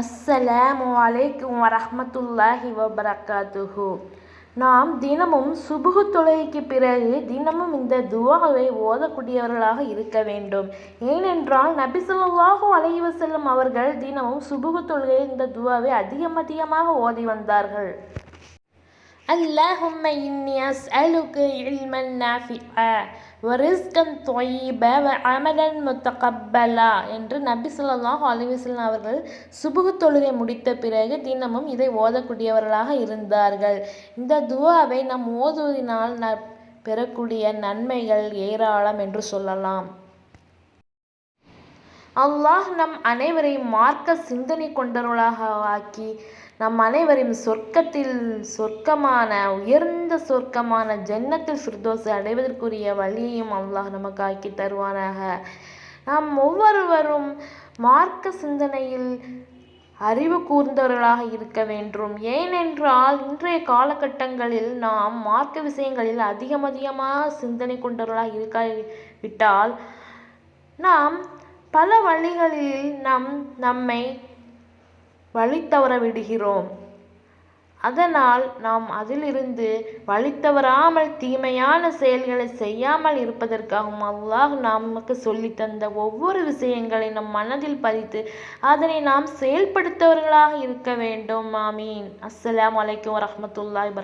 அஸ்ஸலாமு அலைக்கும் வரஹமத்துல்லாஹி வபரகாத்துஹு. நாம் தினமும் சுபுகு தொழுகைக்கு பிறகு தினமும் இந்த துவாவை ஓதக்கூடியவர்களாக இருக்க வேண்டும். ஏனென்றால் நபி ஸல்லல்லாஹு அலைஹி அவர்கள் தினமும் சுபுகு தொழுகையில் இந்த துவாவை அதிகம் அதிகமாக ஓதி வந்தார்கள். اللهم إني أسألك علما نافعا ورزقا طيبا وعملا متقبلا என்று நபி ஸல்லல்லாஹு அலைஹி வஸல்லம் அவர்கள் சுபுஹ் தொழுகை முடித்த பிறகு தினமும் இதை ஓதக்கூடியவர்களாக இருந்தார்கள் இந்த துவாவை நாம் ஓதுவதினால் ந பெறக்கூடிய நன்மைகள் ஏராளம் என்று சொல்லலாம் அல்லாஹ் நம் அனைவரையும் மார்க்க சிந்தனை கொண்டவர்களாக ஆக்கி நம் அனைவரையும் சொர்க்கத்தில் சொர்க்கமான உயர்ந்த சொர்க்கமான ஜன்னத்தில் ஃபிர்தோஸை அடைவதற்குரிய வழியையும் அல்லாஹ் நமக்கு ஆக்கி தருவானாக. நாம் ஒவ்வொருவரும் மார்க்க சிந்தனையில் அறிவு கூர்ந்தவர்களாக இருக்க வேண்டும். ஏனென்றால் இன்றைய காலகட்டங்களில் நாம் மார்க்க விஷயங்களில் அதிகம் அதிகமாக சிந்தனை கொண்டவர்களாக இருக்காவிட்டால் நாம் பல வழிகளில் நம் நம்மை வழி தவற விடுகிறோம் அதனால் நாம் அதிலிருந்து வழி தவறாமல் தீமையான செயல்களை செய்யாமல் இருப்பதற்காகவும் அல்லாஹ் நமக்கு சொல்லி தந்த ஒவ்வொரு விஷயங்களை நம் மனதில் பதித்து அதனை நாம் செயல்படுத்தவர்களாக இருக்க வேண்டும். ஆமீன். அஸ்ஸலாம் வலைக்கம் வரமத்துல்லாய்